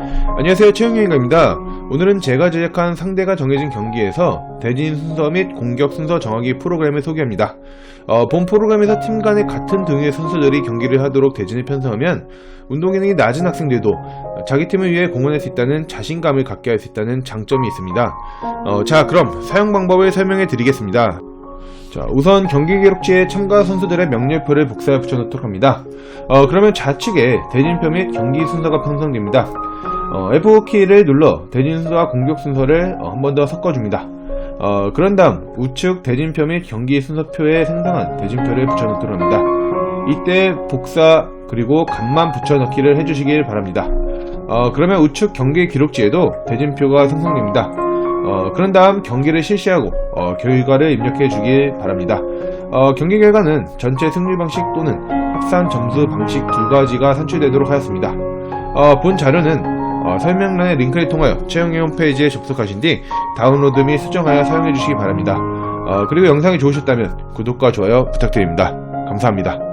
안녕하세요 최영영입니다. 오늘은 제가 제작한 상대가 정해진 경기에서 대진 순서 및 공격 순서 정하기 프로그램을 소개합니다. 어, 본 프로그램에서 팀 간의 같은 등의 선수들이 경기를 하도록 대진을 편성하면 운동 기능이 낮은 학생들도 자기 팀을 위해 공헌할 수 있다는 자신감을 갖게 할 수 있다는 장점이 있습니다. 어, 자 그럼 사용 방법을 설명해 드리겠습니다. 자, 우선 경기 기록지에 참가 선수들의 명령표를 복사해 붙여놓도록 합니다. 어, 그러면 좌측에 대진표 및 경기 순서가 편성됩니다. 어, F4키를 눌러 대진 순서와 공격 순서를 어, 한 번 더 섞어줍니다. 어, 그런 다음 우측 대진표 및 경기 순서표에 상당한 대진표를 붙여놓도록 합니다. 이때 복사 그리고 간만 붙여넣기를 해주시길 바랍니다. 어, 그러면 우측 경기 기록지에도 대진표가 생성됩니다. 어, 그런 다음 경기를 실시하고 어, 결과를 입력해 주길 바랍니다. 어, 경기 결과는 전체 승리 방식 또는 합산 점수 방식 두 가지가 산출되도록 하였습니다. 어, 본 자료는 어, 설명란의 링크를 통하여 채용의 홈페이지에 접속하신 뒤 다운로드 및 수정하여 사용해 주시기 바랍니다. 어, 그리고 영상이 좋으셨다면 구독과 좋아요 부탁드립니다. 감사합니다.